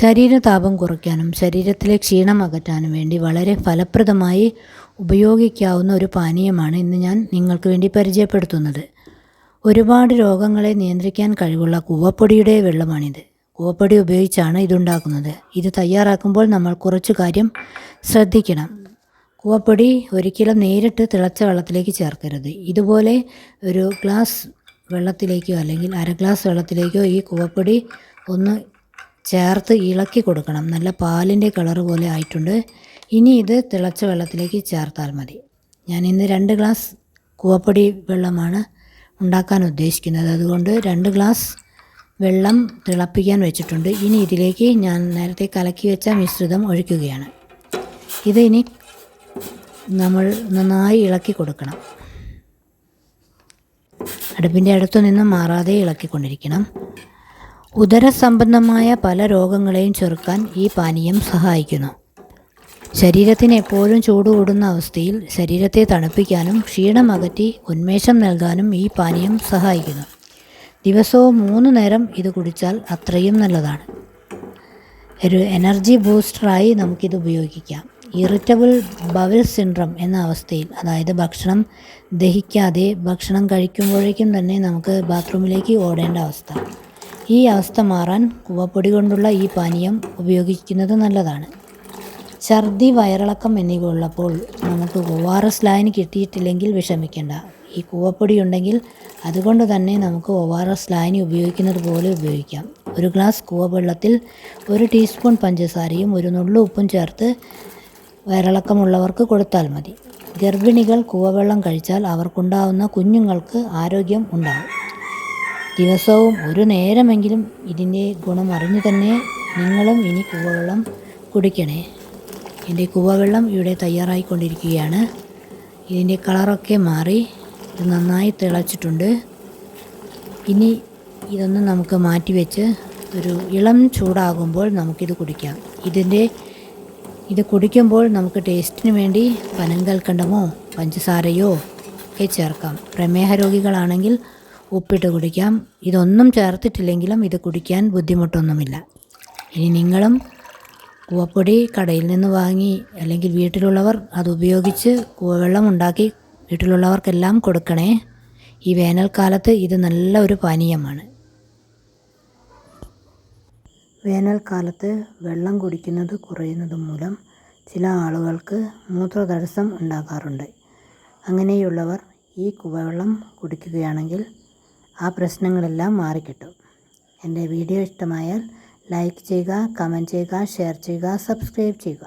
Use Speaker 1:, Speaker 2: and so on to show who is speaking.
Speaker 1: ശരീരതാപം കുറയ്ക്കാനും ശരീരത്തിലെ ക്ഷീണം അകറ്റാനും വേണ്ടി വളരെ ഫലപ്രദമായി ഉപയോഗിക്കാവുന്ന ഒരു പാനീയമാണ് ഇന്ന് ഞാൻ നിങ്ങൾക്ക് വേണ്ടി പരിചയപ്പെടുത്തുന്നത്. ഒരുപാട് രോഗങ്ങളെ നിയന്ത്രിക്കാൻ കഴിവുള്ള കൂവപ്പൊടിയുടെ വെള്ളമാണിത്. കൂവപ്പൊടി ഉപയോഗിച്ചാണ് ഇതുണ്ടാക്കുന്നത്. ഇത് തയ്യാറാക്കുമ്പോൾ നമ്മൾ കുറച്ച് കാര്യം ശ്രദ്ധിക്കണം. കൂവപ്പൊടി ഒരിക്കലും നേരിട്ട് തിളച്ച വെള്ളത്തിലേക്ക് ചേർക്കരുത്. ഇതുപോലെ ഒരു ഗ്ലാസ് വെള്ളത്തിലേക്കോ അല്ലെങ്കിൽ അര ഗ്ലാസ് വെള്ളത്തിലേക്കോ ഈ കൂവപ്പൊടി ഒന്ന് ചേർത്ത് ഇളക്കി കൊടുക്കണം. നല്ല പാലിന്റെ കളർ പോലെ ആയിട്ടുണ്ട്. ഇനി ഇത് തിളച്ച വെള്ളത്തിലേക്ക് ചേർത്താൽ മതി. ഞാൻ ഇന്ന് രണ്ട് ഗ്ലാസ് കൂവപ്പൊടി വെള്ളമാണ് ഉണ്ടാക്കാൻ ഉദ്ദേശിക്കുന്നത്. അതുകൊണ്ട് രണ്ട് ഗ്ലാസ് വെള്ളം തിളപ്പിക്കാൻ വെച്ചിട്ടുണ്ട്. ഇനി ഇതിലേക്ക് ഞാൻ നേരത്തെ കലക്കി വെച്ച മിശ്രിതം ഒഴിക്കുകയാണ്. ഇത് ഇനി നമ്മൾ നന്നായി ഇളക്കി കൊടുക്കണം. അടുപ്പിന്റെ അടുത്തു നിന്ന് മാറാതെ ഇളക്കിക്കൊണ്ടിരിക്കണം. ഉദരസംബന്ധമായ പല രോഗങ്ങളെയും ചെറുക്കാൻ ഈ പാനീയം സഹായിക്കുന്നു. ശരീരത്തിന് എപ്പോഴും ചൂട് കൂടുന്ന അവസ്ഥയിൽ ശരീരത്തെ തണുപ്പിക്കാനും ക്ഷീണം അകറ്റി ഉന്മേഷം നൽകാനും ഈ പാനീയം സഹായിക്കുന്നു. ദിവസവും മൂന്ന് നേരം ഇത് കുടിച്ചാൽ അത്രയും നല്ലതാണ്. ഒരു എനർജി ബൂസ്റ്ററായി നമുക്കിത് ഉപയോഗിക്കാം. ഇറിറ്റബിൾ ബവൽ സിൻഡ്രം എന്ന അവസ്ഥയിൽ അതായത് ഭക്ഷണം ദഹിക്കാതെ ഭക്ഷണം കഴിക്കുമ്പോഴേക്കും തന്നെ നമുക്ക് ബാത്റൂമിലേക്ക് ഓടേണ്ട അവസ്ഥ. ഈ അവസ്ഥ മാറാൻ കൂവപ്പൊടി കൊണ്ടുള്ള ഈ പാനീയം ഉപയോഗിക്കുന്നത് നല്ലതാണ്. ഛർദി വയറിളക്കം എന്നിവ ഉള്ളപ്പോൾ നമുക്ക് ഒ ആർ എസ് കിട്ടിയിട്ടില്ലെങ്കിൽ വിഷമിക്കേണ്ട. ഈ കൂവപ്പൊടി ഉണ്ടെങ്കിൽ അതുകൊണ്ട് തന്നെ നമുക്ക് ഒ ആർ എസ് ഉപയോഗിക്കുന്നത് പോലെ ഉപയോഗിക്കാം. ഒരു ഗ്ലാസ് കൂവവെള്ളത്തിൽ ഒരു ടീസ്പൂൺ പഞ്ചസാരയും ഒരു നുള്ളു ഉപ്പും ചേർത്ത് വയറിളക്കമുള്ളവർക്ക് കൊടുത്താൽ മതി. ഗർഭിണികൾ കൂവവെള്ളം കഴിച്ചാൽ അവർക്കുണ്ടാവുന്ന കുഞ്ഞുങ്ങൾക്ക് ആരോഗ്യം ഉണ്ടാകും. ദിവസവും ഒരു നേരമെങ്കിലും ഇതിന്റെ ഗുണം അറിഞ്ഞു തന്നെ നിങ്ങളും ഇനി കൂവവെള്ളം കുടിക്കണേ. എന്റെ കൂവവെള്ളം ഇവിടെ തയ്യാറായിക്കൊണ്ടിരിക്കുകയാണ്. ഇതിന്റെ കളറൊക്കെ മാറി. ഇത് നന്നായി തിളച്ചിട്ടുണ്ട്. ഇനി ഇതൊന്ന് നമുക്ക് മാറ്റി വെച്ച് ഒരു ഇളം ചൂടാകുമ്പോൾ നമുക്കിത് കുടിക്കാം. ഇതിന്റെ ഇത് കുടിക്കുമ്പോൾ നമുക്ക് ടേസ്റ്റിന് വേണ്ടി പനങ്കൽക്കണ്ടമോ പഞ്ചസാരയോ ഒക്കെ ചേർക്കാം. പ്രമേഹ രോഗികളാണെങ്കിൽ ഉപ്പിട്ട് കുടിക്കാം. ഇതൊന്നും ചേർത്തിട്ടില്ലെങ്കിലും ഇത് കുടിക്കാൻ ബുദ്ധിമുട്ടൊന്നുമില്ല. ഇനി നിങ്ങളും കൂവപ്പൊടി കടയിൽ നിന്ന് വാങ്ങി അല്ലെങ്കിൽ വീട്ടിലുള്ളവർ അതുപയോഗിച്ച് കൂവവെള്ളം ഉണ്ടാക്കി വീട്ടിലുള്ളവർക്കെല്ലാം കൊടുക്കണേ. ഈ വേനൽക്കാലത്ത് ഇത് നല്ല ഒരു പാനീയമാണ്. വേനൽക്കാലത്ത് വെള്ളം കുടിക്കുന്നത് കുറയുന്നത് മൂലം ചില ആളുകൾക്ക് മൂത്രതടസ്സം ഉണ്ടാകാറുണ്ട്. അങ്ങനെയുള്ളവർ ഈ കുവവെള്ളം കുടിക്കുകയാണെങ്കിൽ ആ പ്രശ്നങ്ങളെല്ലാം മാറിക്കിട്ടും. എന്റെ വീഡിയോ ഇഷ്ടമായാൽ ലൈക്ക് ചെയ്യുക കമന്റ് ചെയ്യുക ഷെയർ ചെയ്യുക സബ്സ്ക്രൈബ് ചെയ്യുക.